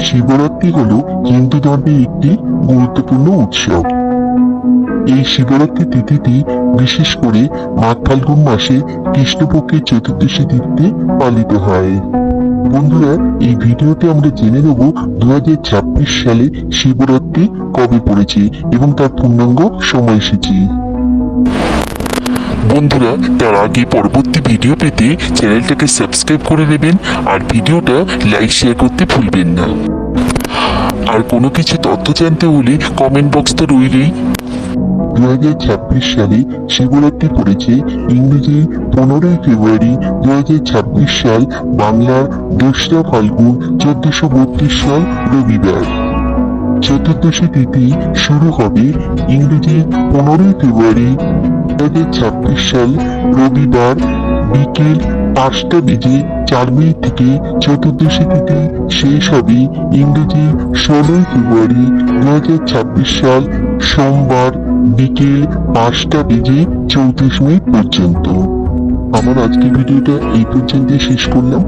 শিবরাত্রি হল হিন্দু ধর্মের একটি গুরুত্বপূর্ণ উৎসব। এই শিবরাত্রি তিথিটি বিশেষ করে মাঘ ফাল্গুন মাসে কৃষ্ণপক্ষের চতুর্দশী তিথিতে পালিত হয়। বন্ধুরা, এই ভিডিওতে আমরা জেনে নেব দুহাজার ছাব্বিশ সালে শিবরাত্রি কবে পড়েছে এবং তার পূর্ণাঙ্গ সময়সূচি বন্ধুরা, তার আগে পরবর্তী ভিডিও পেতে চ্যানেলটাকে সাবস্ক্রাইব করে নেবেন আর ভিডিওটা লাইক শেয়ার করতে ভুলবেন না। আর কোনো কিছু তথ্য জানতে হলে কমেন্ট বক্স তো রইলেই দু হাজার ছাব্বিশ সালে শিবরাত্রি পড়েছে ইংরেজি পনেরোই ফেব্রুয়ারি দু হাজার ছাব্বিশ সাল বাংলার দোসরা ফাল্গুন চোদ্দশো বত্রিশ সাল রবিবার। চতুর্দশী তিথি শুরু হবে ইংরেজি পনেরোই ফেব্রুয়ারি দু হাজার ছাব্বিশ সাল রবিবার বিকেল পাঁচটা বেজে চার মিনিট থেকে চতুর্দশী শেষ হবে ইংরেজি ষোলোই ফেব্রুয়ারি দু হাজার ছাব্বিশ সাল সোমবার বিকেল পাঁচটা বেজে চৌত্রিশ মিনিট পর্যন্ত। আমার আজকের ভিডিওটা এই পর্যন্তই শেষ করলাম।